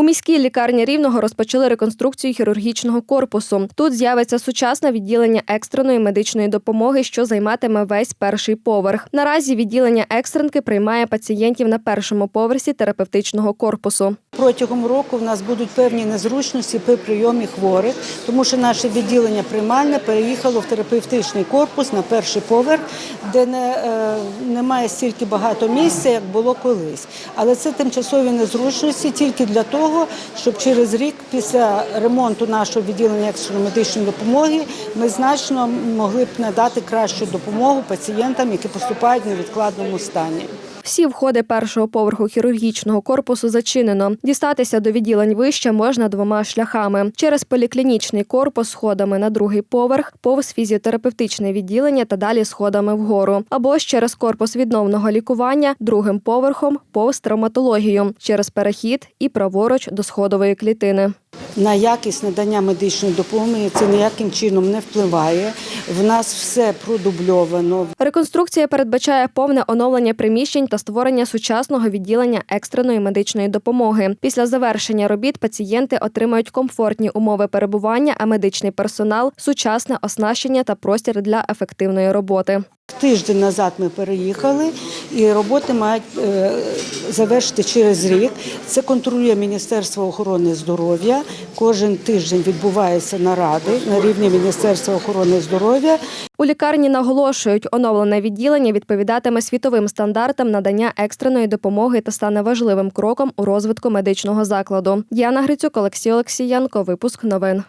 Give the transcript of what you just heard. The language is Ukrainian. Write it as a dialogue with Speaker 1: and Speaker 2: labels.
Speaker 1: У міській лікарні рівного розпочали реконструкцію хірургічного корпусу. Тут з'явиться сучасне відділення екстреної медичної допомоги, що займатиме весь перший поверх. Наразі відділення екстренки приймає пацієнтів на першому поверсі терапевтичного корпусу.
Speaker 2: Протягом року в нас будуть певні незручності при прийомі хворих, тому що наше відділення приймальне переїхало в терапевтичний корпус на перший поверх, де не, е, немає стільки багато місця, як було колись. Але це тимчасові незручності тільки для того, щоб через рік після ремонту нашого відділення екстреної допомоги ми значно могли б надати кращу допомогу пацієнтам, які поступають в невідкладному стані.
Speaker 1: Всі входи першого поверху хірургічного корпусу зачинено. Дістатися до відділень вище можна двома шляхами: через поліклінічний корпус сходами на другий поверх, повз фізіотерапевтичне відділення та далі сходами вгору, або ж через корпус відновного лікування другим поверхом повз травматологію, через перехід і праворуч до сходової клітини.
Speaker 2: На якість надання медичної допомоги це ніяким чином не впливає. В нас все продубльовано.
Speaker 1: Реконструкція передбачає повне оновлення приміщень та створення сучасного відділення екстреної медичної допомоги. Після завершення робіт пацієнти отримають комфортні умови перебування, а медичний персонал сучасне оснащення та простір для ефективної роботи.
Speaker 2: Тиждень назад ми переїхали, і роботи мають е, завершити через рік. Це контролює Міністерство охорони здоров'я. Кожен тиждень відбуваються наради на рівні Міністерства охорони здоров'я.
Speaker 1: У лікарні наголошують, оновлене відділення відповідатиме світовим стандартам надання екстреної допомоги та стане важливим кроком у розвитку медичного закладу. Діана Грицюк, Олексій Олексієнко. Випуск новин.